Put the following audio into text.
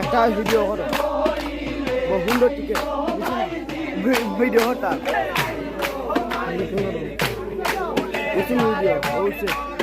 একটা ভিডিও করো। সুন্দর টিকে ভিডিও হতা। ভিডিও অবশ্যই।